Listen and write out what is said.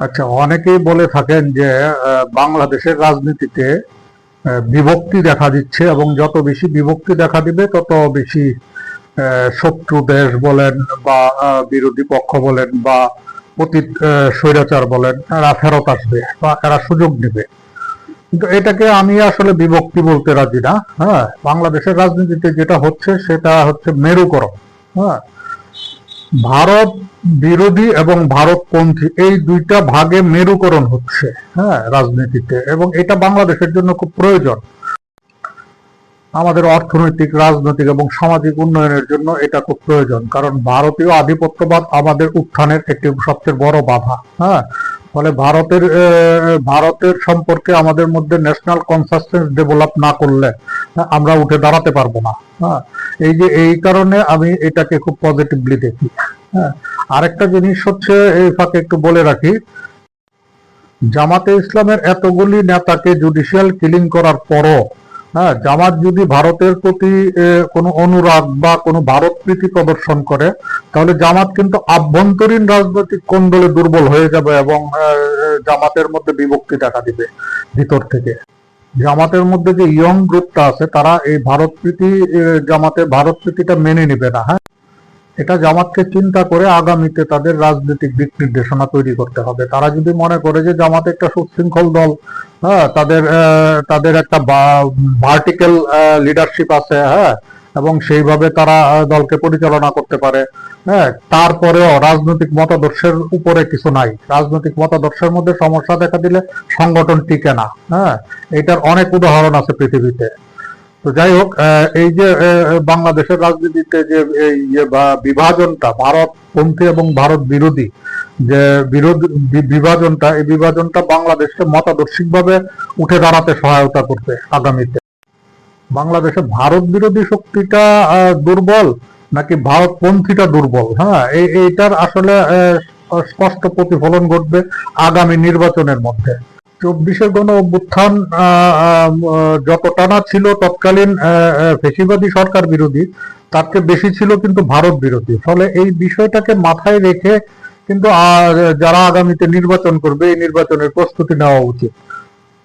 আচ্ছা অনেকেই বলে থাকেন যে বাংলাদেশের রাজনীতিতে বিভক্তি দেখা দিচ্ছে এবং যত বেশি বিভক্তি দেখা দিবে, তত বেশি শত্রু দেশ বলেন বা বিরোধী পক্ষ বলেন বা অতীত স্বৈরাচার বলেন এরা ফেরত আসবে বা এরা সুযোগ নেবে। কিন্তু এটাকে আমি আসলে বিভক্তি বলতে রাজি না হ্যাঁ? বাংলাদেশের রাজনীতিতে যেটা হচ্ছে, সেটা হচ্ছে মেরুকরণ হ্যাঁ? ভারত বিরোধী এবং ভারতপন্থী এই দুইটা ভাগে মেরুকরণ হচ্ছে হ্যাঁ রাজনীতিতে। এবং এটা বাংলাদেশের জন্য খুব প্রয়োজন। আমাদের অর্থনৈতিক রাজনৈতিক এবং সামাজিক উন্নয়নের জন্য এটা খুব প্রয়োজন। কারণ ভারতীয় আধিপত্যবাদ আমাদের উত্থানের একটি সবচেয়ে বড় বাধা হ্যাঁ। ফলে ভারতের ভারতের সম্পর্কে আমাদের মধ্যে ন্যাশনাল কনসাসনেস ডেভেলপ না করলে হ্যাঁ, আমরা উঠে দাঁড়াতে পারব না হ্যাঁ। এই যে এই কারণে আমি এটাকে খুব পজিটিভলি দেখি হ্যাঁ। আরেকটা জিনিস হচ্ছে এই ফাঁকে একটু বলে রাখি জামাতে ইসলামের এতগুলি নেতাকে জুডিশিয়াল কিলিং করার পরও হ্যাঁ জামাত যদি ভারতের প্রতি কোনো অনুরাগ বা কোনো ভারত প্রীতি প্রদর্শন করে তাহলে জামাত কিন্তু আভ্যন্তরীণ রাজনৈতিক কোন্দলে দুর্বল হয়ে যাবে এবং জামাতের মধ্যে বিভক্তি দেখা দিবে ভিতর থেকে। জামাতের মধ্যে যে ইয়ং গ্রুপটা আছে তারা এই ভারত প্রীতি আহ, জামাতের ভারত প্রীতিটা মেনে নিবে না হ্যাঁ। এটা জামাতকে চিন্তা করে আগামীতে তাদের রাজনৈতিক দিক নির্দেশনা তৈরি করতে হবে। তারা যদি মনে করে যে জামাত একটা সুশৃঙ্খল দল হ্যাঁ তাদের তাদের একটা ভার্টিক্যাল লিডারশিপ আছে হ্যাঁ এবং সেইভাবে তারা দলকে পরিচালনা করতে পারে হ্যাঁ তারপরেও রাজনৈতিক মতাদর্শের উপরে কিছু নাই। রাজনৈতিক মতাদর্শের মধ্যে সমস্যা দেখা দিলে সংগঠন টিকে না হ্যাঁ। এটার অনেক উদাহরণ আছে পৃথিবীতে। তো যাই হোক এই যে বাংলাদেশের রাজনীতিতে যে এই বা- বিভাজনটা ভারত পন্থী এবং ভারত বিরোধী যে বিরোধ বিভাজনটা, এই বিভাজনটা বাংলাদেশকে মতাদর্শিকভাবে উঠে দাঁড়াতে সহায়তা করবে আগামীতে। বাংলাদেশে ভারত বিরোধী শক্তিটা দুর্বল নাকি ভারতপন্থীটা দুর্বল? হ্যাঁ এই- এইটার আসলে স্পষ্ট প্রতিফলন ঘটবে আগামী নির্বাচনের মধ্যে। চব্বিশের গণ অভ্যুত্থান যত টানা ছিল তৎকালীন ফেসিবাদী সরকার বিরোধী, তার চেয়ে বেশি ছিল কিন্তু ভারত বিরোধী। ফলে এই বিষয়টাকে মাথায় রেখে কিন্তু যারা আগামীতে নির্বাচন করবে, এই নির্বাচনের প্রস্তুতি নেওয়া উচিত।